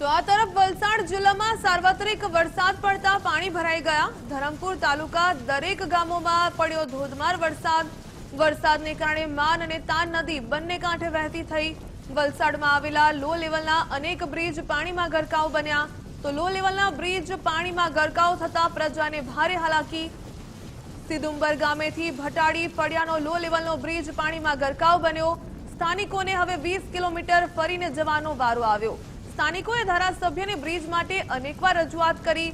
તો આ તરફ વલસાડ જિલ્લામાં સાર્વત્રિક વરસાદ પડતા પાણી ભરાઈ ગયા. ધરમપુર તાલુકા દરેક ગામોમાં પડ્યો ધોધમાર વરસાદ. વરસાદને કારણે માન અને તાન નદી બંને કાંઠે વહેતી થઈ. વલસાડમાં આવેલા લો લેવલના અનેક બ્રિજ પાણીમાં ગરકાવ બન્યા. તો લો લેવલના બ્રિજ પાણીમાં ગરકાવ થતા પ્રજાને ભારે હાલાકી. સિદુંબર ગામેથી ભટાડી પડ્યાનો લો લેવલનો બ્રિજ પાણીમાં ગરકાવ બન્યો. સ્થાનિકોને હવે વીસ કિલોમીટર ફરીને જવાનો વારો આવ્યો. સ્થાનિકોએ ધારાસભ્યને બ્રિજ માટે અનેકવાર રજૂઆત કરી.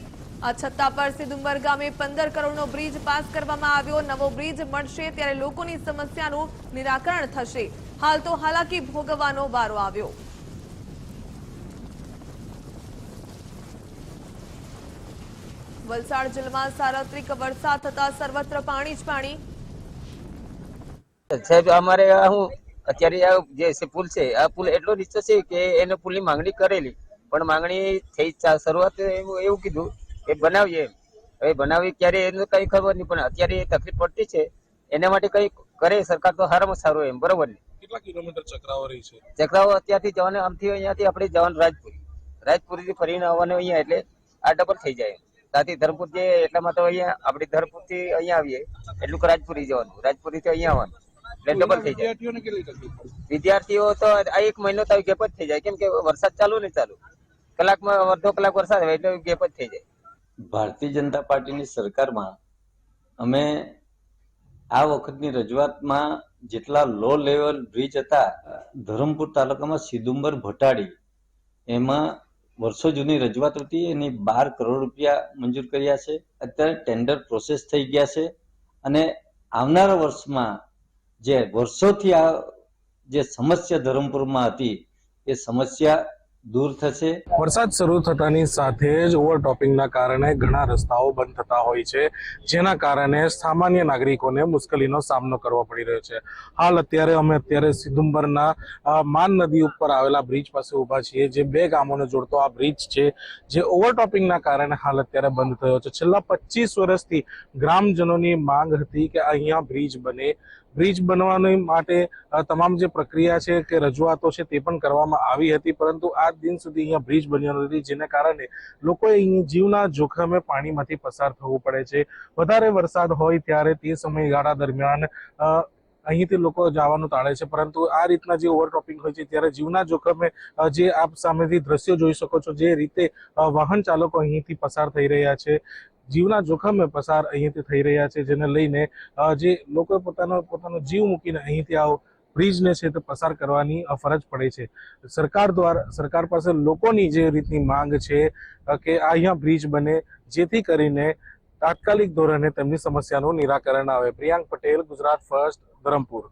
આ પર સિદુંબર ગામે પંદર કરોડનો બ્રિજ પાસ કરવામાં આવ્યો. નવો બ્રિજ મળશે ત્યારે લોકોની સમસ્યાનું નિરાકરણ થશે. હાલ તો હાલાકી ભોગવવાનો વારો આવ્યો. વલસાડ જિલ્લામાં સાર્વત્રિક વરસાદ થતા સર્વત્ર પાણી જ પાણી. અમારે હું અત્યારે આ જે પુલ છે આ પુલ એટલો નીચો છે કે એને પુલની માંગણી કરેલી. પણ માંગણી થઈ શરૂઆત એવું એવું કીધું કે બનાવીએ. હવે બનાવી ક્યારે એનું કઈ ખબર નહીં પણ અત્યારે એ તકલીફ પડતી છે. એના માટે કઈ કરે સરકાર તો સારામાં સારું એમ બરોબર ને? કેટલા કિલોમીટર ચક્રાવો રહી છે? ચક્રાઓ અત્યારથી જવાનું આમથી અહીંયાથી આપણે જવાનું રાજપુરી. રાજપુરીથી ફરીને આવવાનું અહીંયા એટલે આ ડબલ થઈ જાય. ત્યાંથી ધરમપુર જે એટલામાં તો અહીંયા આપણે ધરમપુરથી અહીંયા આવીએ એટલું રાજપુરી જવાનું રાજપુરીથી અહીંયા આવવાનું. એટલે ડબલ થઈ જાય. વિદ્યાર્થીઓ તો આ એક મહિનો તો ગેપ જ થઈ જાય. કેમ કે વરસાદ ચાલુ ને ચાલુ. કલાકમાં અડધો કલાક વરસાદ હોય એટલે ગેપ જ થઈ જાય. ભારતીય જનતા પાર્ટીની સરકારમાં અમે આ વખતની રજૂઆતમાં જેટલા લો લેવલ બ્રિજ હતા ધરમપુર તાલુકામાં સિદુંબર ભટાડી એમાં વર્ષો જૂની રજૂઆત હતી. એની બાર કરોડ રૂપિયા મંજૂર કર્યા છે. અત્યારે ટેન્ડર પ્રોસેસ થઈ ગયા છે. અને આવનારા વર્ષમાં જે વર્ષોથી આ જે સમસ્યા ધરમપુરમાં હતી એ સમસ્યા દૂર થશે. વરસાદ શરૂ થતાની સાથે જ ઓવરટોપિંગના કારણે ઘણા રસ્તાઓ બંધ થતા હોય છે, જેના કારણે સામાન્ય નાગરિકોને મુશ્કેલીનો સામનો કરવો પડી રહ્યો છે. હાલ અત્યારે અમે અત્યારે સિદુંબરના માન નદી ઉપર આવેલા બ્રિજ પાસે ઊભા છીએ, જે બે ગામોને જોડતો આ બ્રિજ છે, જે ઓવરટોપિંગના કારણે હાલ અત્યારે બંધ થયો છે. છેલ્લા પચીસ વર્ષથી ગ્રામજનોની માંગ હતી કે અહીંયા બ્રિજ બને. બ્રિજ બનવાની માટે તમામ જે પ્રક્રિયા છે કે રજૂઆતો છે તે પણ કરવામાં આવી હતી, પરંતુ આજ દિન સુધી અહીંયા બ્રિજ બન્યો નથી. જેના કારણે લોકોએ જીવના જોખમે પાણીમાંથી પસાર થવું પડે છે. વધારે વરસાદ હોય ત્યારે તે સમયગાળા દરમિયાન અહીંથી લોકો જવાનું ટાળે છે. પરંતુ આ રીતના જે ઓવરટોપિંગ હોય છે, ત્યારે જીવના જોખમે જે આપ સામેથી દ્રશ્યો જોઈ શકો છો, જે રીતે વાહન ચાલકો અહીંથી પસાર થઈ રહ્યા છે. જીવના જોખમે પસાર અહીંથી થઈ રહ્યા છે, જેને લઈને જે લોકો પોતાનો પોતાનો જીવ મૂકીને અહીંથી આવ બ્રિજને છે તે પસાર કરવાની ફરજ પડે છે. સરકાર દ્વારા, સરકાર પાસે લોકોની જે રીતની માંગ છે કે અહીંયા બ્રિજ બને, જેથી કરીને તાત્કાલિક ધોરણે તેમની સમસ્યાનું નિરાકરણ આવે. પ્રિયાંક પટેલ, ગુજરાત ફર્સ્ટ, ધરમપુર.